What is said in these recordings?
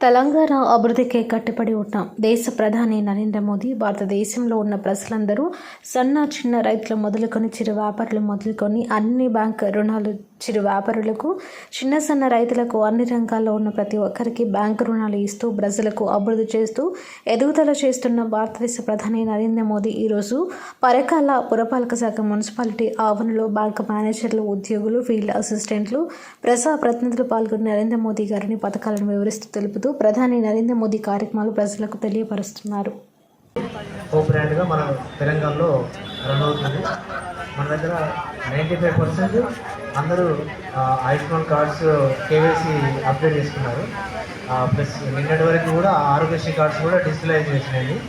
తెలంగాణ అభివృద్ధికి కట్టుబడి ఉన్నాం దేశ ప్రధాని నరేంద్ర మోదీ భారతదేశంలో ఉన్న ప్రజలందరూ సన్న చిన్న రైతులు మొదలుకొని చిరు వ్యాపారులు మొదలుకొని అన్ని బ్యాంక్ రుణాలు చిరు వ్యాపారులకు చిన్న సన్న రైతులకు అన్ని రంగాల్లో ఉన్న ప్రతి ఒక్కరికి బ్యాంకు రుణాలు ఇస్తూ ప్రజలకు అభివృద్ధి చేస్తూ ఎదుగుదల చేస్తున్న భారతదేశ ప్రధాని నరేంద్ర మోదీ ఈరోజు పరకాల పురపాలక శాఖ మున్సిపాలిటీ ఆవరణలో బ్యాంకు మేనేజర్లు ఉద్యోగులు ఫీల్డ్ అసిస్టెంట్లు ప్రజా ప్రతినిధులు పాల్గొని నరేంద్ర మోదీ గారిని పథకాలను వివరిస్తూ తెలుపుతూ ప్రధాని నరేంద్ర మోదీ కార్యక్రమాలు ప్రజలకు తెలియపరుస్తున్నారు. మన తెలంగాణలో రన్ అవుతుంది. మన దగ్గర నైంటీ ఫైవ్ పర్సెంట్ అందరూ ఆయుష్మాన్ కార్డ్స్ కేవైసీ అప్డేట్ చేసుకున్నారు. ప్లస్ నిన్నటి వరకు కూడా ఆరోగ్యశ్రీ కార్డ్స్ కూడా డిజిటలైజ్ చేసినాయి.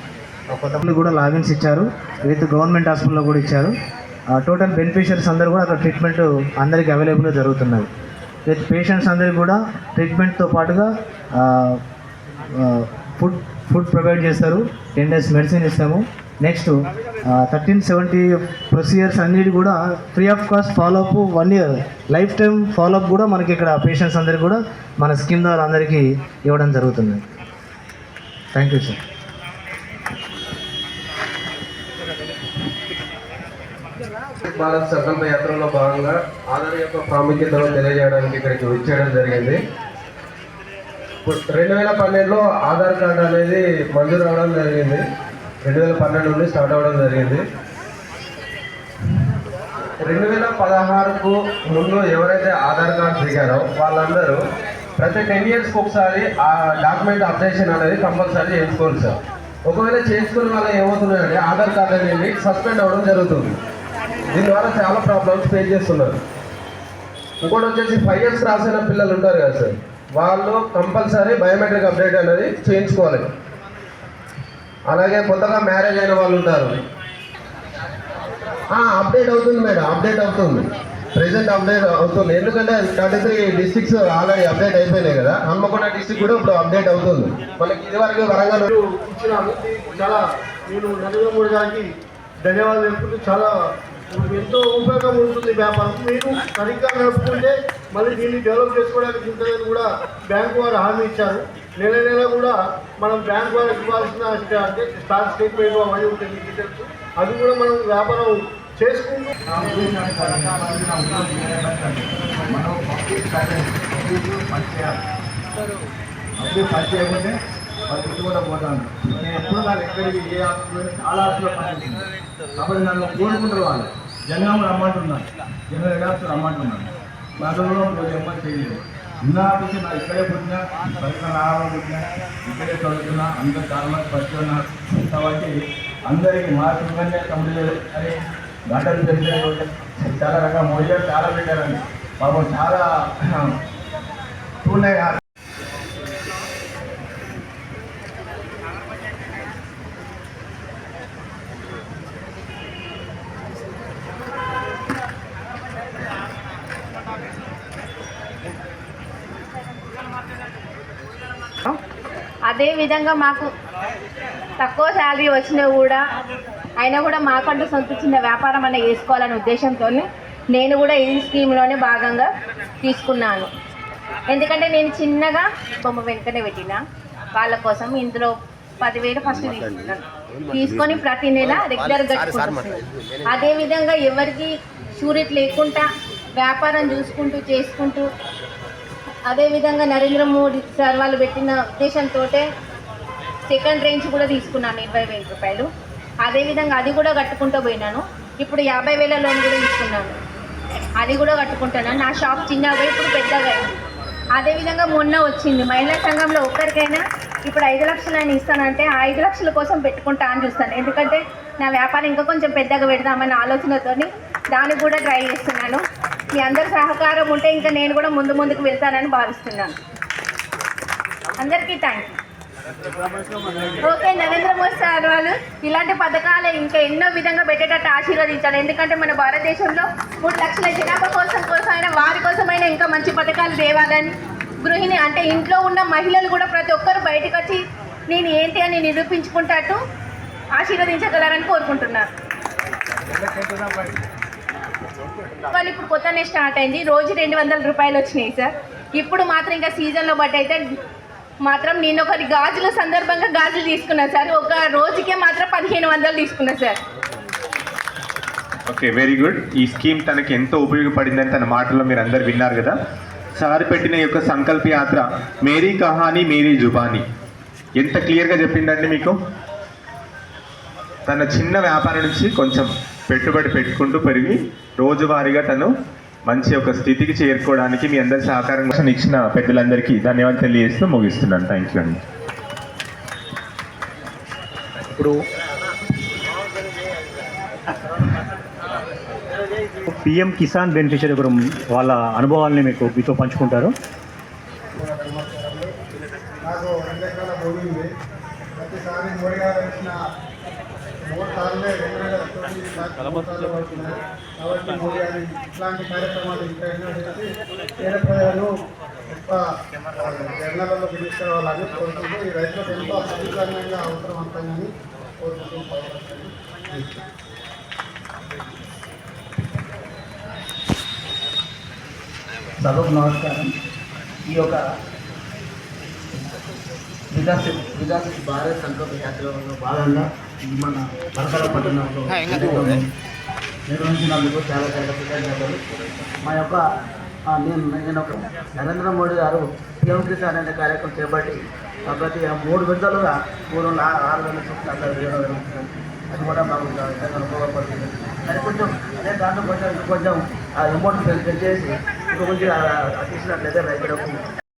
కొంతమంది కూడా లాగిన్స్ ఇచ్చారు. విత్ గవర్నమెంట్ హాస్పిటల్లో కూడా ఇచ్చారు. ఆ, టోటల్ బెనిఫిషియరీస్ అందరూ కూడా అక్కడ ట్రీట్మెంట్ అందరికీ అవైలబుల్గా జరుగుతున్నది. విత్ పేషెంట్స్ అందరికీ కూడా ట్రీట్మెంట్తో పాటుగా ఫుడ్ ఫుడ్ ప్రొవైడ్ చేస్తారు. టెన్ డేస్ మెడిసిన్ ఇస్తాము. నెక్స్ట్ థర్టీన్ సెవెంటీ ప్రొసీజర్స్ అన్నిటి కూడా free of cost follow up one year lifetime follow up కూడా మనకి ఇక్కడ పేషెంట్స్ అందరికీ కూడా మన స్కీమ్ ద్వారా అందరికీ ఇవ్వడం జరుగుతుంది. థ్యాంక్ యూ సార్ భారత్ సంకల్ప యాత్రలో భాగంగా ఆధార్ యొక్క ప్రాముఖ్యతను తెలియజేయడానికి ఇక్కడికి వచ్చేయడం జరిగింది. ఇప్పుడు రెండు వేల పన్నెండులో ఆధార్ కార్డు అనేది మంజూరు అవడం జరిగింది. రెండు వేల పన్నెండు నుండి స్టార్ట్ అవ్వడం జరిగింది. రెండు వేల పదహారుకు ముందు ఎవరైతే ఆధార్ కార్డు దిగారో వాళ్ళందరూ ప్రతి టెన్ ఇయర్స్కి ఒకసారి ఆ డాక్యుమెంట్ అప్డేషన్ అనేది కంపల్సరీ చేసుకోవాలి సార్. ఒకవేళ చేసుకున్న వల్ల ఏమవుతున్నాయంటే ఆధార్ కార్డు అనేది సస్పెండ్ అవ్వడం జరుగుతుంది. దీని ద్వారా చాలా ప్రాబ్లమ్స్ ఫేస్ చేస్తున్నారు. ఇంకోటి వచ్చేసి ఫైవ్ ఇయర్స్ రాసిన పిల్లలు ఉంటారు కదా సార్. వాళ్ళు కంపల్సరీ బయోమెట్రిక్ అప్డేట్ అనేది చేయించుకోవాలి. అలాగే కొత్తగా మ్యారేజ్ అయిన వాళ్ళు ఉంటారు. అప్డేట్ అవుతుంది మేడం అప్డేట్ అవుతుంది. ప్రెసెంట్ అప్డేట్ అవుతుంది. ఎందుకంటే thirty three districts already update అయిపోయినాయి కదా. హన్మకొండ డిస్ట్రిక్ట్ కూడా ఇప్పుడు అప్డేట్ అవుతుంది. మనకి ఇదివరకు వరంగల్ మీరు ఇచ్చినాను చాలా నేను నరేంద్ర మోడీ గారికి ధన్యవాదాలు చెప్పుకుంటూ చాలా ఎంతో ఉపయోగం ఉంటుంది వ్యాపారం. మీరు సరిగ్గా నడుపుకుంటే మళ్ళీ దీన్ని డెవలప్ చేసుకోవడానికి ఉంటుందని కూడా బ్యాంకు వారు హామీ ఇచ్చారు. నెల నెల కూడా మనం బ్యాంక్ వారికి ఇవ్వాల్సిన అంటే స్టాక్ స్టేట్మెంట్ అవన్నీ ఉంటుంది మీకు తెలుసు. అది కూడా మనం వ్యాపారం చేసుకుంటూ అప్పుడు పని చేయకుంటే వాళ్ళు కూడా పోతాను. నేను ఎప్పుడు నాకు ఎక్కడికి ఏ ఆస్తులు చాలా ఆస్తులు పనిచేసింది కాబట్టి నన్ను కోరుకుంటారు వాళ్ళు. జంగం రమ్మంటున్నాను జంగం ఎడాస్తూ రమ్మంటున్నాను మాటల్లో రోజు ఎమ్మని చేయలేదు. ఉన్న ఆఫీసు నా ఇక్కడే పుట్టినా పరిశ్రమ ఆహారం పుట్టినా ఇక్కడే చదువుతున్నా అందరు చాలా మంది కాబట్టి అందరికీ మా సుకన్య అని గంటలు తెలిసే చాలా రకాల మోడీ చాలా పెట్టారండి. పాపం చాలా టూనే అదే విధంగా మాకు తక్కువ శాలరీ వచ్చినా కూడా అయినా కూడా మాకంటూ సొంత చిన్న వ్యాపారం అన్న చేసుకోవాలనే ఉద్దేశంతో నేను కూడా ఈ స్కీమ్లోనే భాగంగా తీసుకున్నాను. ఎందుకంటే నేను చిన్నగా బొమ్మ వెనుకనే పెట్టిన. వాళ్ళ కోసం ఇందులో పదివేలు ఫస్ట్ తీసుకున్నాను. తీసుకొని ప్రతి నెల రెగ్యులర్ కట్టుకుంటున్నాను అదే విధంగా ఎవరికి షూరిట్ లేకుండా వ్యాపారం చూసుకుంటూ చేసుకుంటూ అదేవిధంగా నరేంద్ర మోడీ సార్ వాళ్ళు పెట్టిన ఉద్దేశంతో సెకండ్ రేంజ్ కూడా తీసుకున్నాను ఇరవై వేల రూపాయలు. అదేవిధంగా అది కూడా కట్టుకుంటూ పోయినాను. ఇప్పుడు యాభై వేల లోన్ కూడా తీసుకున్నాను. అది కూడా కట్టుకుంటున్నాను నా షాప్ చిన్నగా ఇప్పుడు పెద్దగా అయింది. అదేవిధంగా మొన్న వచ్చింది. మహిళా సంఘంలో ఒక్కరికైనా ఇప్పుడు ఐదు లక్షలు అని ఇస్తానంటే ఆ ఐదు లక్షల కోసం పెట్టుకుంటా అని చూస్తాను. ఎందుకంటే నా వ్యాపారం ఇంకా కొంచెం పెద్దగా పెడదామన్న ఆలోచనతోని దానికి కూడా ట్రై చేస్తున్నాను. మీ అందరి సహకారం ఉంటే ఇంకా నేను కూడా ముందు ముందుకు వెళ్తానని భావిస్తున్నాను. అందరికీ thank you okay Narendra Modi sir వాళ్ళు ఇలాంటి పథకాలు ఇంకా ఎన్నో విధంగా పెట్టేటట్టు ఆశీర్వదించాలి. ఎందుకంటే మన భారతదేశంలో మూడు లక్షల జనాభా కోసం కోసమైనా వారి కోసమైనా ఇంకా మంచి పథకాలు తేవాలని గృహిణి అంటే ఇంట్లో ఉన్న మహిళలు కూడా ప్రతి ఒక్కరు బయటకు వచ్చి నేను ఏంటి అని నిరూపించుకుంటాట్టు ఆశీర్వదించగలరని కోరుకుంటున్నాను వాళ్ళు ఇప్పుడు కొత్తనే స్టార్ట్ అయింది. రోజు రెండు వందల రూపాయలు వచ్చినాయి సార్. ఇప్పుడు మాత్రం ఇంకా సీజన్లో బట్టి అయితే మాత్రం నేను ఒకరి గాజుల సందర్భంగా గాజులు తీసుకున్నాను సార్. ఒక రోజుకే మాత్రం పదిహేను వందలు తీసుకున్నా సార్. ఓకే వెరీ గుడ్ ఈ స్కీమ్ తనకి ఎంతో ఉపయోగపడిందని తన మాటల్లో మీరు అందరు విన్నారు కదా? సార్ పెట్టిన యొక్క సంకల్ప యాత్ర మేరీ కహానీ మేరీ జుబానీ. ఎంత క్లియర్గా చెప్పిందండి మీకు? తన చిన్న వ్యాపారం నుంచి కొంచెం పెట్టుబడి పెట్టుకుంటూ పెరిగి రోజువారీగా తను మంచి ఒక స్థితికి చేరుకోవడానికి మీ అందరి సహకారం కోసం ఇచ్చిన పెద్దలందరికీ ధన్యవాదాలు తెలియజేస్తూ ముగిస్తున్నాను. థ్యాంక్ యూ అండి. ఇప్పుడు పిఎం కిసాన్ బెనిఫిషియరీ గురం వాళ్ళ అనుభవాల్ని మీకు మీతో పంచుకుంటారు. ప్రతిసారి కాబట్టి మోడీ గారి ఇట్లాంటి కార్యక్రమాలు ఇంకా ఎన్నో చేసి పేద ప్రజలను గొప్ప జనాలలోకి తీసుకురావాలని కోరుకుంటూ ఈ రైతులకు ఎంతో అధికారంగా కోరుకుంటూ సభకు నమస్కారం. ఈ యొక్క వికసిత్ వికసిత్ భారత్ సంకల్ప యాత్రలో భాగంగా మన పరకాల పట్టణంలో నిర్వహించినందుకు చాలా చాలా కృతజ్ఞతలు. మా యొక్క నేను నేను ఒక నరేంద్ర మోడీ గారు పిఎం కిసాన్ అనే కార్యక్రమం చేపట్టి ఆ ప్రతి మూడు విడతలుగా మూడు నా- ఆరు వేల జరుగుతుంది. అది కూడా మాకు ఉపయోగపడుతుంది. అది కొంచెం అదే దాంట్లో కొంచెం కొంచెం ఆ అమౌంట్ పెంచేసి ఇంకా కొంచెం ఆ- ఆ తీసినట్లయితే రైతులకు